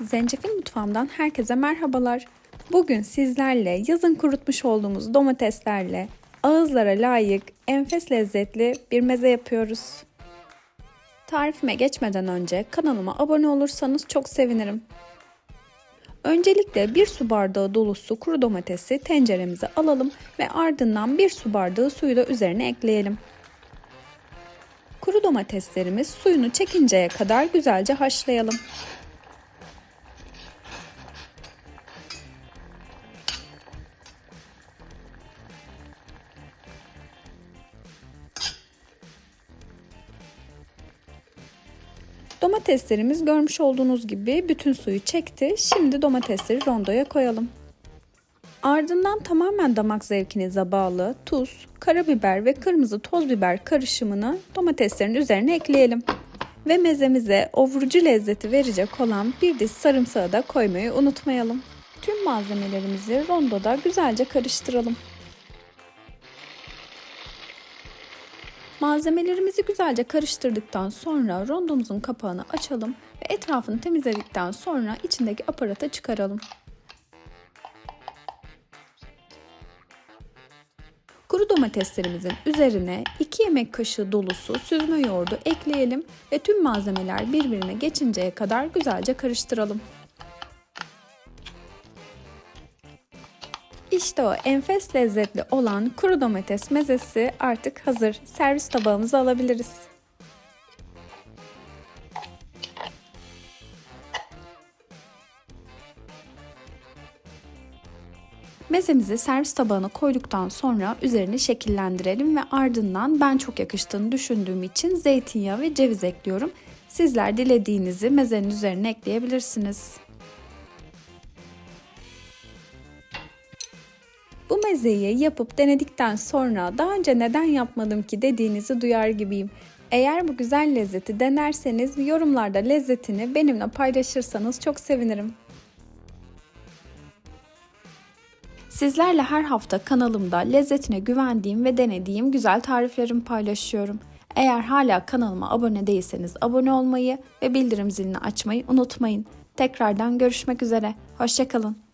Zencefil Mutfağımdan herkese merhabalar. Bugün sizlerle yazın kurutmuş olduğumuz domateslerle ağızlara layık, enfes lezzetli bir meze yapıyoruz. Tarifime geçmeden önce kanalıma abone olursanız çok sevinirim. Öncelikle bir su bardağı dolusu kuru domatesi tenceremize alalım ve ardından bir su bardağı suyu da üzerine ekleyelim. Kuru domateslerimiz suyunu çekinceye kadar güzelce haşlayalım. Domateslerimiz görmüş olduğunuz gibi bütün suyu çekti. Şimdi domatesleri rondoya koyalım. Ardından tamamen damak zevkinize bağlı tuz, karabiber ve kırmızı toz biber karışımını domateslerin üzerine ekleyelim. Ve mezemize o vurucu lezzeti verecek olan bir diş sarımsağı da koymayı unutmayalım. Tüm malzemelerimizi rondoda güzelce karıştıralım. Malzemelerimizi güzelce karıştırdıktan sonra rondomuzun kapağını açalım ve etrafını temizledikten sonra içindeki aparatı çıkaralım. Kuru domateslerimizin üzerine 2 yemek kaşığı dolusu süzme yoğurdu ekleyelim ve tüm malzemeler birbirine geçinceye kadar güzelce karıştıralım. İşte o enfes lezzetli olan kuru domates mezesi artık hazır. Servis tabağımıza alabiliriz. Mezemizi servis tabağına koyduktan sonra üzerini şekillendirelim ve ardından ben çok yakıştığını düşündüğüm için zeytinyağı ve ceviz ekliyorum. Sizler dilediğinizi mezenin üzerine ekleyebilirsiniz. Bu mezeyi yapıp denedikten sonra daha önce neden yapmadım ki dediğinizi duyar gibiyim. Eğer bu güzel lezzeti denerseniz yorumlarda lezzetini benimle paylaşırsanız çok sevinirim. Sizlerle her hafta kanalımda lezzetine güvendiğim ve denediğim güzel tariflerimi paylaşıyorum. Eğer hala kanalıma abone değilseniz abone olmayı ve bildirim zilini açmayı unutmayın. Tekrardan görüşmek üzere. Hoşçakalın.